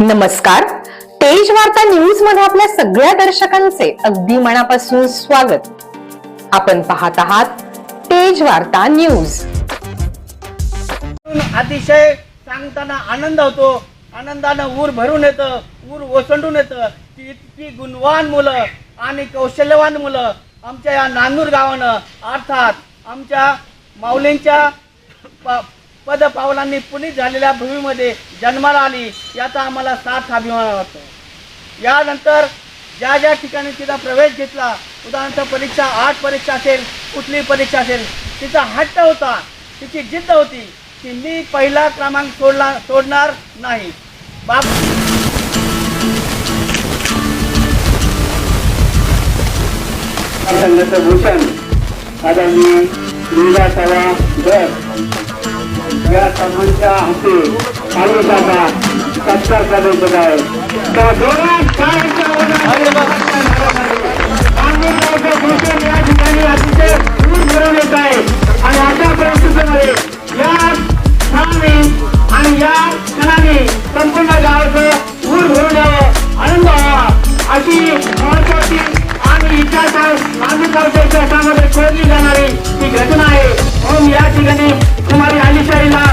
नमस्कार. तेज वार्ता न्यूजमध्ये आपल्या सगळ्या दर्शकांचे अगदी मनापासून स्वागत. आपण पाहत आहात तेज वार्ता न्यूज अतिशय सांगताना आनंद होतो. आनंदानं ऊर भरून येतं ऊर ओसंडून येतं. ती इतकी गुणवान मुलं आणि कौशल्यवान मुलं आमच्या या नांदूर गावानं अर्थात आमच्या माऊलींच्या पदपावलांनी पद पावलांनी पुनीत झालेल्या भूमीमध्ये जन्माला आली याचा आम्हाला साथ अभिमान वाटतो. यानंतर ज्या ज्या ठिकाणी तिचा प्रवेश घेतला उदाहरणार्थ परीक्षा आठ परीक्षा असेल कुठली परीक्षा असेल तिचा हट्ट होता तिची जिद्द होती की मी पहिला क्रमांक सोडला सोडणार नाही. बाप संघाचं भूषण आदरणीय या सर्वांच्या हस्ते तालुक्याचा सत्कार करायचं आहे तर या ठिकाणी अतिशय दूर भरून येत आहे. आणि अशा परिस्थितीमध्ये या आणि या क्षणाने संपूर्ण गावाचं ऊर भरून यावं. आनंद व्हावा. अशी महत्वाची आणि इतिहासात नांदेडगावच्या इतिहासामध्ये खोदली जाणारी ही घटना आहे? म्हणून या ठिकाणी कुमारी आलिशाईला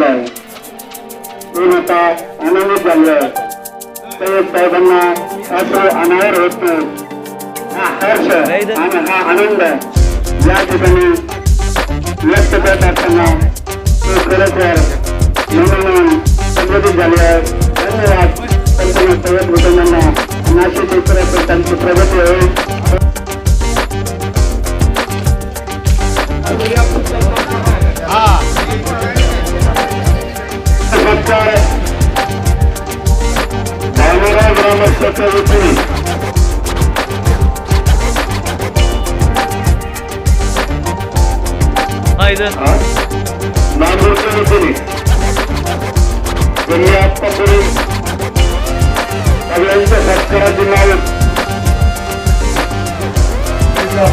झालेला आहे दोन आता आनंदित झालं सय्यद साहेबांना असं अनावर होत हा हर्ष आणि हा आनंद या ठिकाणी व्यक्त करत असताना तो तर म्हणून संबोधित झाले आहे. धन्यवाद. संपूर्ण सय्यद कुटुंबांना नाशिक इतर त्यांची प्रगती होईल.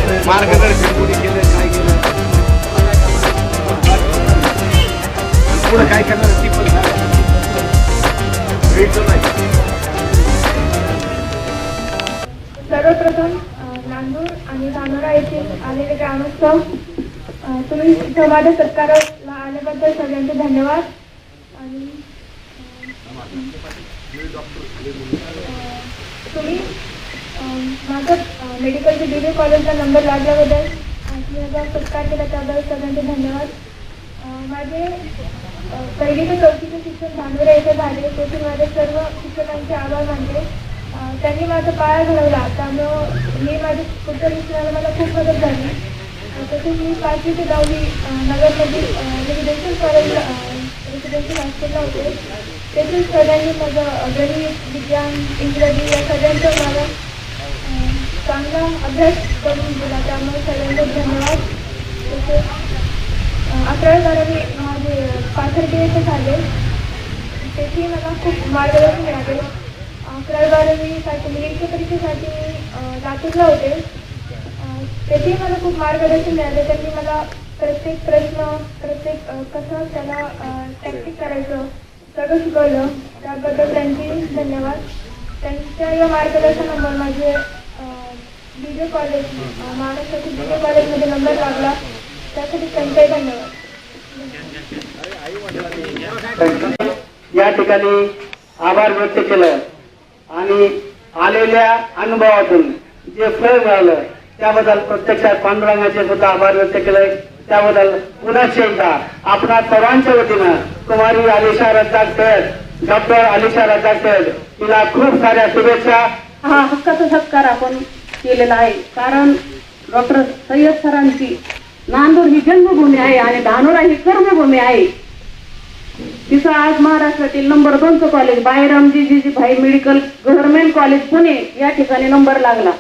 मार्गदर्शन कोणी केलं काय केलं? पुढे काय करणार ती पण सांगा. भेटलं नाही. सर्वप्रथम नांदूर आणि धानोरा येथील आलेले ग्रामस्थ तुम्ही समाज सत्काराला आल्याबद्दल सगळ्यांचे धन्यवाद. आणि तुम्ही माझं मेडिकलच्या डिग्री कॉलेजला नंबर लागल्याबद्दल माझा सत्कार केला त्याबद्दल सगळ्यांचे धन्यवाद. माझे पहिली ते चौथीचे शिक्षण धानोरा येथे झाले तेथील माझे सर्व शिक्षकांचे आभार मानले. त्यांनी माझा पाया घडवला त्यामुळं मी माझे पुढच्या शिक्षणाला मला खूप मदत झाली. तसेच मी पाचवी ते दहावी नगरमधील रेसिडेन्शियल कॉलेज रेसिडेन्शियल हॉस्टेलला होते. तेथील सगळ्यांनी माझं गणित विज्ञान इंग्रजी या सगळ्यांचं मला चांगला अभ्यास करून दिला. त्यामुळे सगळ्यांचे धन्यवाद. तसेच अकरावी बारावी माझे पाथर्डी येथे झाले. तेथे मला खूप मार्गदर्शन मिळाले. अकरावी बारावीसाठी मुलींच्या परीक्षेसाठी मी लातूरला होते. अ, तेथे मला खूप मार्गदर्शन मिळाले. त्यांनी मला प्रत्येक प्रश्न प्रत्येक कसं त्याला प्रॅक्टिस करायचं सगळं शिकवलं. त्याबद्दल त्यांची धन्यवाद. त्यांच्या या मार्गदर्शनामुळे माझे कॉलेज महाराष्ट्रातील कॉलेजमध्ये नंबर लागला त्यासाठी त्यांचाही धन्यवाद या ठिकाणी आभार व्यक्त केलं आणि आलेल्या अनुभवातून जे फळ मिळालं त्याबद्दल प्रत्यक्षात पांडुरंगाचे सुद्धा आभार व्यक्त केले. त्याबद्दल पुन्हा एकदा आपणा सर्वांच्या वतीनं कुमारी अलिशा रज्जाक सैयद डॉक्टर अलिशा रज्जाक सैयद तिला खूप साऱ्या शुभेच्छा. हा हक्काचा सत्कार आपण केलेला आहे. कारण डॉक्टर सय्यद सरांची नांदूर ही जन्मभूमी आहे आणि धानोरा ही कर्मभूमी आहे. तिचं आज महाराष्ट्रातील नंबर दोनचं कॉलेज बायरामजी जीजी भाई मेडिकल गव्हर्नमेंट कॉलेज पुणे या ठिकाणी नंबर लागला.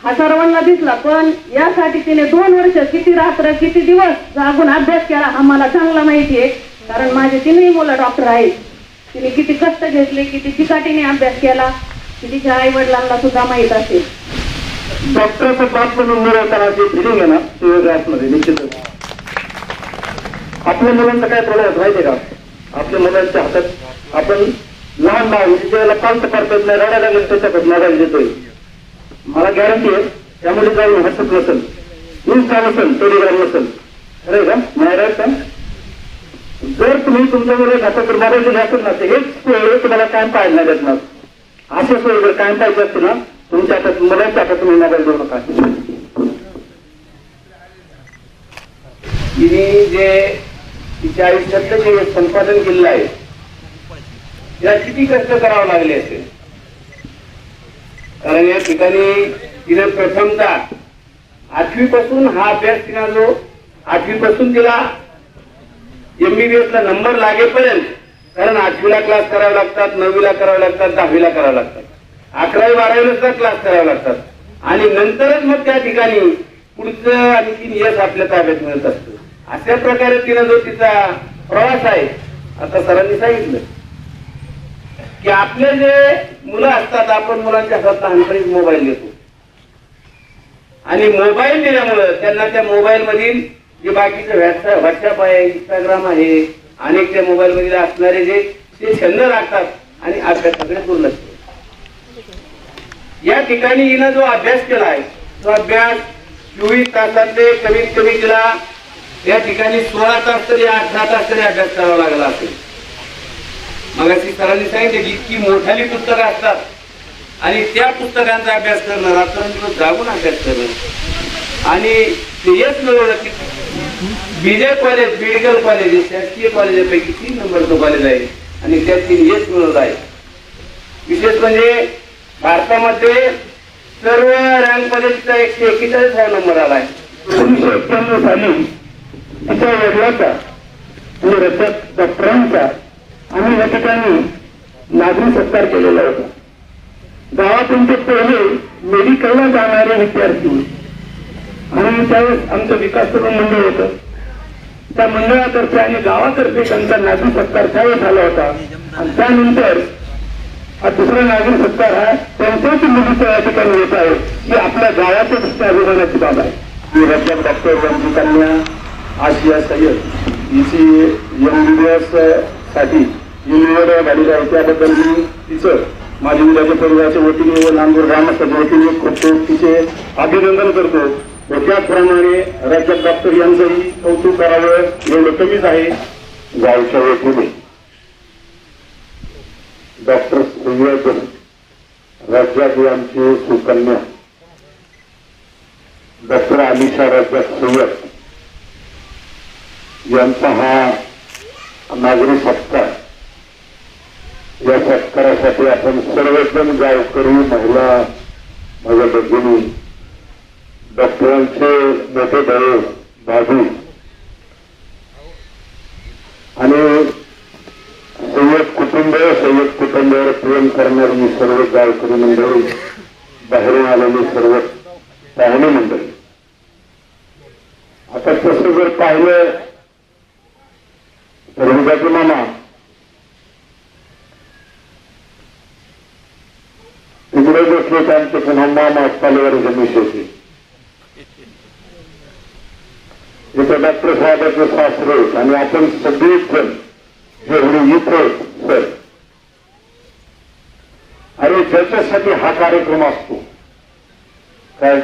हा सर्वांना दिसला पण यासाठी तिने दोन वर्ष किती रात्र किती दिवस जागून अभ्यास केला हा मला चांगला माहिती आहे. कारण माझे तीनही मुलं डॉक्टर आहेत. तिने किती कष्ट घेतले किती चिकाटीने अभ्यास केला की तिच्या आई वडिलांना सुद्धा माहीत असेल. डॉक्टरचं बाप म्हणून मिळवताना जी फिलिंग आहे ना ती वेगळ्या निश्चितच. आपल्या मुलांचा काय प्रॉब्लेम होत माहितीये का? आपल्या मुलांच्या हातात आपण लहान बाळ म्हणजे ज्याला पालत करतात नाही रडा लागलं त्याच्याकडे मोबाईल देतोय. मला गॅरंटी आहे त्यामुळे जाऊन व्हॉट्सअप नसेल इन्स्टा नसेल टेलिग्राम नसेल. अरे का नाही राहत का जर तुम्ही तुमच्या मुलं घातात तर मोबाईल दिले नसते हेच तुम्हाला कायम पाहायला लागत ना अशा सोयी जर कायम पाहिजे असते ना तुमच्या हातात मुलांच्या हातात तुम्ही मोबाईल देऊ नका. तिने जे तिच्या आयुष्यातलं जे संपादन केलेलं आहे तिला किती कष्ट करावं लागले असेल? कारण या ठिकाणी तिने प्रथमतः आठवी पासून हा अभ्यास तिला जो आठवी पासून तिला एमबीबीएस ला नंबर लागेपर्यंत कारण आठवीला क्लास करावे लागतात नववीला करावे लागतात दहावीला करावे लागतात. अकरावी बारावीला सुद्धा क्लास करावे लागतात. आणि नंतरच मग त्या ठिकाणी पुढचं आणखी यश आपल्या ताब्यात मिळत असतं. अशा प्रकारे तिनं जो तिचा प्रवास आहे आता सरांनी सांगितलं. की आपले जे मुलं असतात आपण मुलांच्या हातात लहानपणीच मोबाईल देतो आणि मोबाईल दिल्यामुळं त्यांना त्या मोबाईल मधील जे बाकीचे व्हॉट्सअप व्हॉट्सअप आहे इंस्टाग्राम आहे अनेक त्या मोबाईल मधील असणारे जे ते छंद लागतात आणि अभ्यासाकडे दुर्लक्ष. या ठिकाणी हिनं जो अभ्यास केला आहे तो अभ्यास चोवीस तासातले कमीत कमी तिला या ठिकाणी सोळा तास तरी अठरा तास तरी अभ्यास करावा लागला असेल. मग सरांनी सांगितले की इतकी मोठाली पुस्तकं असतात आणि त्या पुस्तकांचा अभ्यास करणं रात्रंदिवस जागून अभ्यास करणं आणि ते यश मिळवलं की विजय कॉलेज मेडिकल कॉलेज शासकीय कॉलेजापैकी तीन नंबरचं कॉलेज आहे आणि त्यात तीन यश मिळवलं आहे. विशेष म्हणजे भारतामध्ये सर्व रँकमध्ये तिचा एकशे एक्केचाळीस नंबर आलाय. एकोणीसशे एक्क्याण्णव साली तिच्या वडिलाचा आणि रजत डॉक्टरांचा आम्ही या ठिकाणी नागरी सत्कार केलेला होता. गावातून ते पहिले मेडिकलला जाणारे विद्यार्थी. आणि त्यावेळेस आमचं विकास करून मंडळ होतं. त्या मंडळातर्फे आणि गावातर्फे त्यांचा नागरी सत्कार त्यावेळेस झाला होता. आणि त्यानंतर हा दुसरा नागरी सत्कार हा त्यांच्याच मुलीचा या ठिकाणी येत आहे. ही आपल्या गावाच्या दृष्ट्या अभिमानाची बाब आहे. ही रजब डॉक्टर यांची कन्या आशिया सय्यद हिची एमबीबीएससाठी ही निवड झालेली आहे. त्याबद्दल मी तिचं माझ्या विद्यार्थी परिवाराच्या वतीने व नांदूर ग्रामस्थाच्या वतीने खूप खूप तिचे अभिनंदन करतो. व त्याचप्रमाणे रजब डॉक्टर यांचंही कौतुक करावं एवढं कमीच आहे. गावच्या वतीने. डॉक्टर सय्यद रज्जाक आमची सुकन्या डॉक्टर अमिषा राज्यात सय्यद यांचा हा नागरी सत्कार. या सत्कारासाठी आपण सर्वजण गावकरी महिला माझ्या भगिनी डॉक्टरांचे मोठे भाऊ बाबू आणि कुटुंब संयुक्त कुटुंबावर प्रेम करणारी सर्व गावकरी मंडळी बाहेरून आलेली सर्व पाहुणे मंडळी. आता तसं जर पाहिलं तर विजाचे मामा. तिकडे बसले त्यांचे पुन्हा मामा पालेवर जमीश होते. इथं डॉक्टर साहेबांचे शास्त्र आहेत आणि आपण सगळेच जण जेवढे इथं सर आणि ज्याच्यासाठी हा कार्यक्रम असतो काय?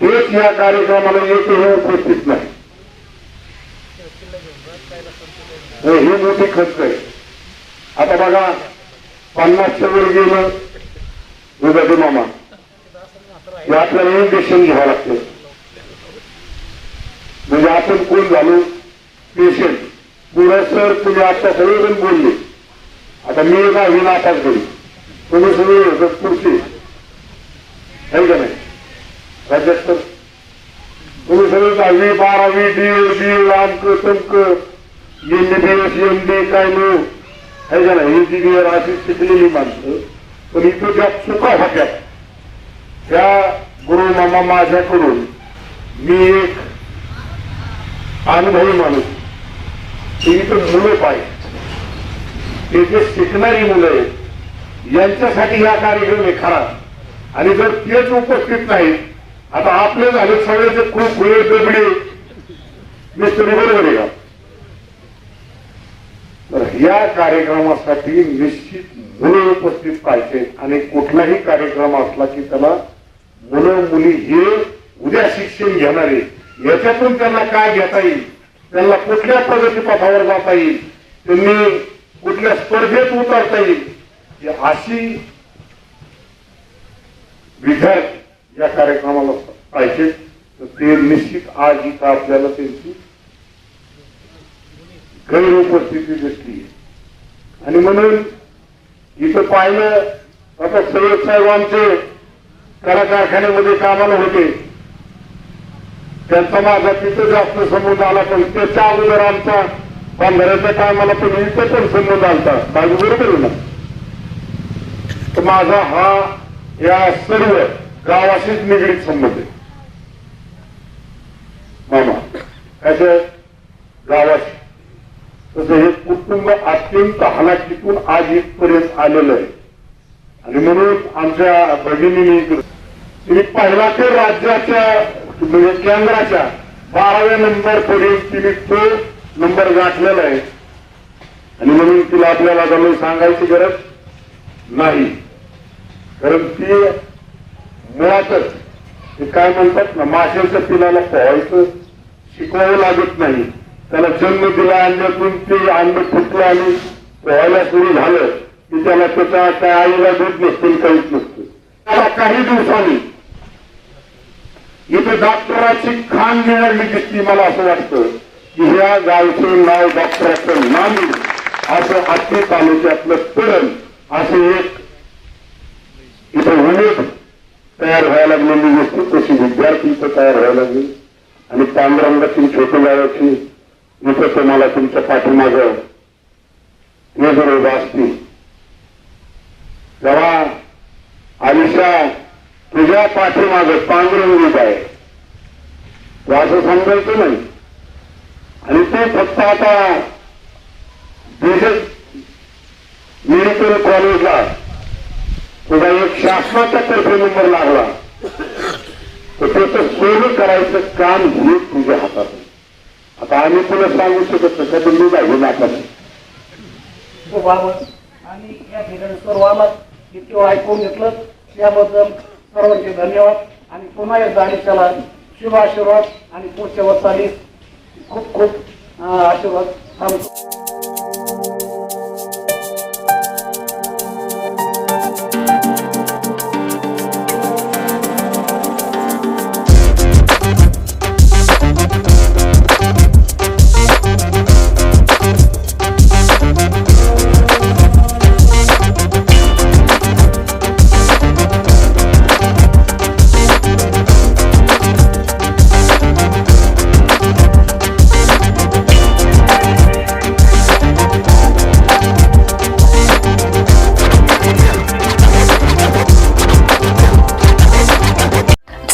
तेच या कार्यक्रमाला येते हे उपस्थित नाही. हे मोठी खर्च आहे. आता बघा पन्नासच्या वर गेलं विभागी मामा हे आपल्याला इंजेक्शन घ्यावं लागतं. म्हणजे आपण कोण झालो? पेशंट तर तुम्ही आता सगळेजण बोलले. आता मी एका विनापास घरी तुम्ही सगळे होतात पुढचे. आहे का नाही? राज्यात तर. तुम्ही सगळे दहावी बारावी डी डी अंक तंक एस एम डी काय नो आहे का नाही? इंजिनियर अशी शिकलेली माणसं. पण इथं ज्या चुका होत्या त्या गुरु मामा माझ्याकडून मी एक अनुभवी माणूस ते इथं मुलं पाहिजे ते जे शिकणारी मुलं आहेत यांच्यासाठी हा कार्यक्रम आहे खरा. आणि जर तेच उपस्थित नाही आता आपले झाले सगळ्याचे खूप वेळ दगडे. मिस्त्री बरोबर का? तर या कार्यक्रमासाठी निश्चित मुलं उपस्थित पाहिजे. आणि कुठलाही कार्यक्रम असला की त्याला मुलं मुली हे उद्या शिक्षण घेणारे याच्यातून त्यांना काय घेता येईल? त्यांना कुठल्या प्रगतीपथावर जाता येईल? त्यांनी कुठल्या स्पर्धेत उतरता येईल? अशी विद्यार्थी या कार्यक्रमाला पाहिजे. तर ते निश्चित आज इथं आपल्याला त्यांची गैर उपस्थिती दिसली. आणि म्हणून इथं पाहिलं आता सय्यद साहेब आमचे कला कारखान्यामध्ये कामाला होते. त्यांचा माझा तिथं जास्त संबंध आला पण त्याच्या अगोदर आमचा बांधाऱ्याच्या टायमाला पण इथे पण संबंध आलता. माझी बरोबर ना? तर माझा हा या सर्व गावाशीच निगडीत संबंध आहे. मामा काय गावाशी. तसं हे कुटुंब अत्यंत हालाकीतून आज इथपर्यंत आलेलं आहे. आणि म्हणून आमच्या भगिनीने तुम्ही पहिला ते राज्याच्या केंद्राच्या बाराव्या नंबर पर्यंत तिने तो नंबर गाठलेला आहे. आणि म्हणून तिला आपल्याला जमून सांगायची गरज नाही. कारण ती मुळातच ते काय म्हणतात ना माशांच्या पिलाला पोहायचं शिकवावं लागत नाही. त्याला जन्म दिला अंड्यातून ते अंड फुटलं आणि पोहायला सुरू झालं. की त्याला त्याच्या त्या आईला दूध नसतील काहीच नसतं. त्याला काही दिवसांनी इथं डॉक्टराची खान निवडली दिसती मला असं वाटतं की ह्या गावचं नाव डॉक्टराचं नामी असं आत्ती तालुक्यातलं पडण असे एक इथं उमेद तयार व्हायला लागलेली दिसते तशी विद्यार्थी इथं तयार व्हायला लागली. आणि पांडुरंगाची छोटी गावाची इथं तुम्हाला तुमच्या पाठीमाग हे जर उभा असतील तेव्हा आयुष्या तुझ्या पाठीमागं पांडुरंग उभा आहे. तू असं समजायचं नाही. आणि ते फक्त आता मेडिकल कॉलेजला तुझा एक शासनाचा तर्फे नंबर लागला. तर त्याचं सोयी करायचं काम हे तुझ्या हातात आता आम्ही तुला सांगू शकत नाही का तुम्ही जाऊ नाकात आणि या ठिकाणी सर्व आम्हाला इतकं ऐकून घेतलं. त्याबद्दल सर्वांचे धन्यवाद. आणि पुन्हा एकदा आणि त्याला शुभ आशीर्वाद आणि पुढच्या वर्षाली खूप खूप आशीर्वाद. थांबतो